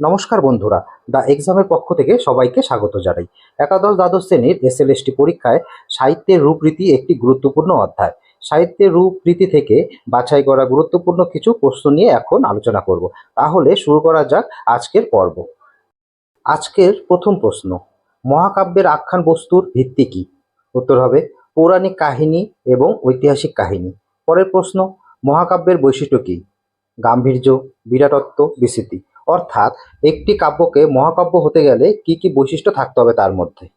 নমস্কার বন্ধুরা, দ্য এক্সামের পক্ষ থেকে সবাইকে স্বাগত জানাই। একাদশ দ্বাদশ শ্রেণির এসএলএসটি পরীক্ষায় সাহিত্যের রূপরীতি একটি গুরুত্বপূর্ণ অধ্যায়। সাহিত্যের রূপরীতি থেকে বাছাই করা গুরুত্বপূর্ণ কিছু প্রশ্ন নিয়ে এখন আলোচনা করব। তাহলে শুরু করা যাক আজকের পর্ব। আজকের প্রথম প্রশ্ন, মহাকাব্যের আখ্যান বস্তুর ভিত্তি কী? উত্তর হবে, পৌরাণিক কাহিনী এবং ঐতিহাসিক কাহিনী। পরের প্রশ্ন, মহাকাব্যের বৈশিষ্ট্য কী? গাম্ভীর্য, বিরাটত্ব বিস্তৃতি অর্থাৎ একটি কাব্যকে মহাকাব্য হতে গেলে কি কি বৈশিষ্ট্য থাকতে হবে তার মধ্যে?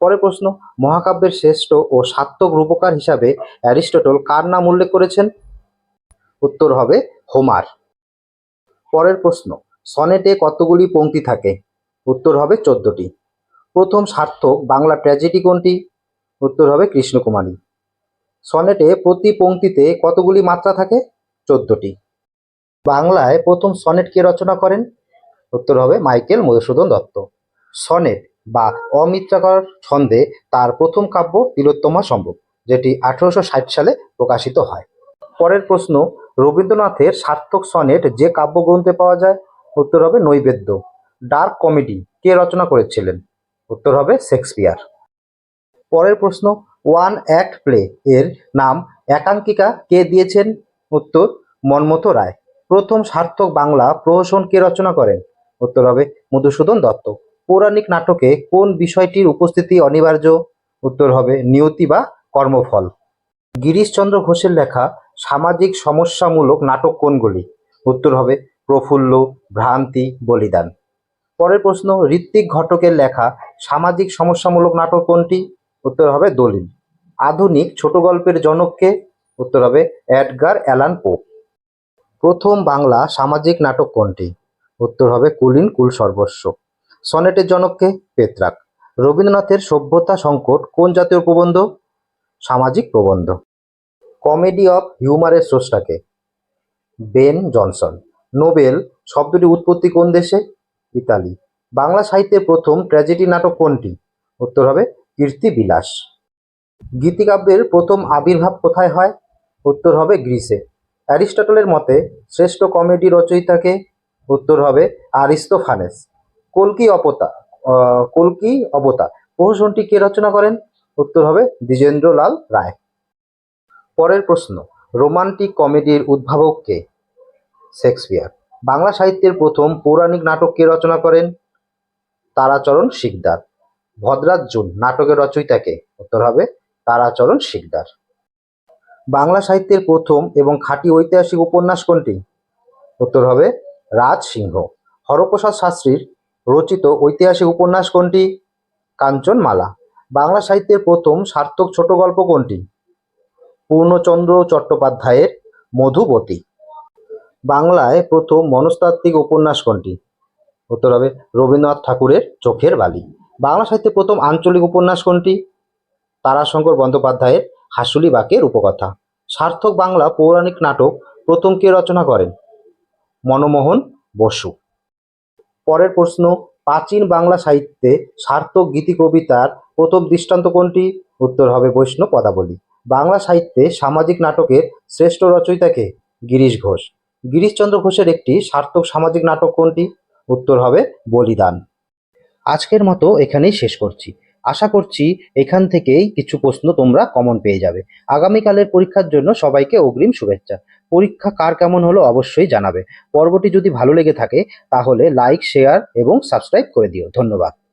পরের প্রশ্ন, মহাকাব্যের শ্রেষ্ঠ ও সার্থক রূপকার হিসাবে অ্যারিস্টটল কার নাম উল্লেখ করেছেন? উত্তর হবে হোমার। পরের প্রশ্ন, সনেটে কতগুলি পংক্তি থাকে? উত্তর হবে চোদ্দটি। প্রথম সার্থক বাংলা ট্র্যাজেডি কোনটি? উত্তর হবে কৃষ্ণকুমারী। সনেটে প্রতি পংক্তিতে কতগুলি মাত্রা থাকে? চোদ্দটি। বাংলায় প্রথম সনেট কে রচনা করেন? উত্তর হবে মাইকেল মধুসূদন দত্ত। সনেট বা অমিত্রাকর ছন্দে তার প্রথম কাব্য তিলোত্তমা সম্ভব, যেটি আঠারোশো ষাট সালে প্রকাশিত হয়। পরের প্রশ্ন, রবীন্দ্রনাথের সার্থক সনেট যে কাব্যগ্রন্থে পাওয়া যায়? উত্তর হবে নৈবেদ্য। ডার্ক কমেডি কে রচনা করেছিলেন? উত্তর হবে শেক্সপিয়ার। পরের প্রশ্ন, ওয়ান অ্যাক্ট প্লে এর নাম একাঙ্কিকা কে দিয়েছেন? উত্তর মনমথ রায়। প্রথম সার্থক বাংলা প্রহসন কে রচনা করেন? উত্তর হবে মধুসূদন দত্ত। পৌরাণিক নাটকে কোন বিষয়টির উপস্থিতি অনিবার্য? উত্তর হবে নিয়তি বা কর্মফল। গিরিশচন্দ্র ঘোষের লেখা সামাজিক সমস্যামূলক নাটক কোনগুলি? উত্তর হবে প্রফুল্ল, ভ্রান্তি, বলিদান। পরের প্রশ্ন, ঋত্বিক ঘটকের লেখা সামাজিক সমস্যামূলক নাটক কোনটি? উত্তর হবে দলিল। আধুনিক ছোট গল্পের জনককে উত্তর হবে অ্যাডগার অ্যালান পোপ প্রথম বাংলা সামাজিক নাটক কোনটি? উত্তর হবে কুলীন কুল সর্বস্ব সনেটের জনককে পেত্রাক। রবীন্দ্রনাথের সভ্যতা সংকট কোন জাতীয় প্রবন্ধ? সামাজিক প্রবন্ধ। কমেডি অফ হিউমারের স্রষ্টাকে। Ben Jonson. নোবেল শব্দটি উৎপত্তি কোন দেশে? ইতালি। বাংলা সাহিত্যের প্রথম ট্র্যাজেডি নাটক কোনটি? উত্তর হবে কীর্তি বিলাস গীতিকাব্যের প্রথম আবির্ভাব কোথায় হয়? উত্তর হবে গ্রিসে। অ্যারিস্টটলের মতে শ্রেষ্ঠ কমেডি রচয়িতাকে উত্তর হবে আরিস্তোফানেস কল্কি অবতা আহ, কল্কি অবতার প্রহসনটি কে রচনা করেন? উত্তর হবে দ্বিজেন্দ্রলাল রায়। পরের প্রশ্ন রোমান্টিক কমেডির উদ্ভাবক কে? শেক্সপিয়ার। বাংলা সাহিত্যের প্রথম পৌরাণিক নাটক কে রচনা করেন? তারাচরণ শিকদার। ভদ্রার্জুন নাটকের রচয়িতাকে উত্তর হবে তারাচরণ শিকদার। বাংলা সাহিত্যের প্রথম এবং খাঁটি ঐতিহাসিক উপন্যাস কোনটি? উত্তর হবে রাজ সিংহ। হরপ্রসাদ শাস্ত্রীর রচিত ঐতিহাসিক উপন্যাস কোনটি? কাঞ্চনমালা। বাংলা সাহিত্যের প্রথম সার্থক ছোট গল্প কোনটি? পূর্ণচন্দ্র চট্টোপাধ্যায়ের মধুবতী। বাংলায় প্রথম মনস্তাত্ত্বিক উপন্যাস কোনটি? উত্তর হবে রবীন্দ্রনাথ ঠাকুরের চোখের বালি। বাংলা সাহিত্যের প্রথম আঞ্চলিক উপন্যাস কোনটি? তারাশঙ্কর বন্দ্যোপাধ্যায়ের হাসুলি বাকের উপকথা। সার্থক বাংলা পৌরাণিক নাটক প্রথম কে রচনা করেন? মনমোহন বসু। পরের প্রশ্ন, প্রাচীন বাংলা সাহিত্যে সার্থক গীতি কবিতার প্রথম দৃষ্টান্ত কোনটি? উত্তর হবে বৈষ্ণব পদাবলী। বাংলা সাহিত্যে সামাজিক নাটকের শ্রেষ্ঠ রচয়িতাকে গিরিশ ঘোষ। গিরিশচন্দ্র ঘোষের একটি সার্থক সামাজিক নাটক কোনটি? উত্তর হবে বলিদান। আজকের মতো এখানেই শেষ করছি। আশা করছি এখান থেকেই কিছু প্রশ্ন তোমরা কমন পেয়ে যাবে। আগামীকালের পরীক্ষার জন্য সবাইকে অগ্রিম শুভেচ্ছা। পরীক্ষা কার কেমন হলো অবশ্যই জানাবে। পর্বটি যদি ভালো লেগে থাকে, তাহলে লাইক শেয়ার এবং সাবস্ক্রাইব করে দিও। ধন্যবাদ।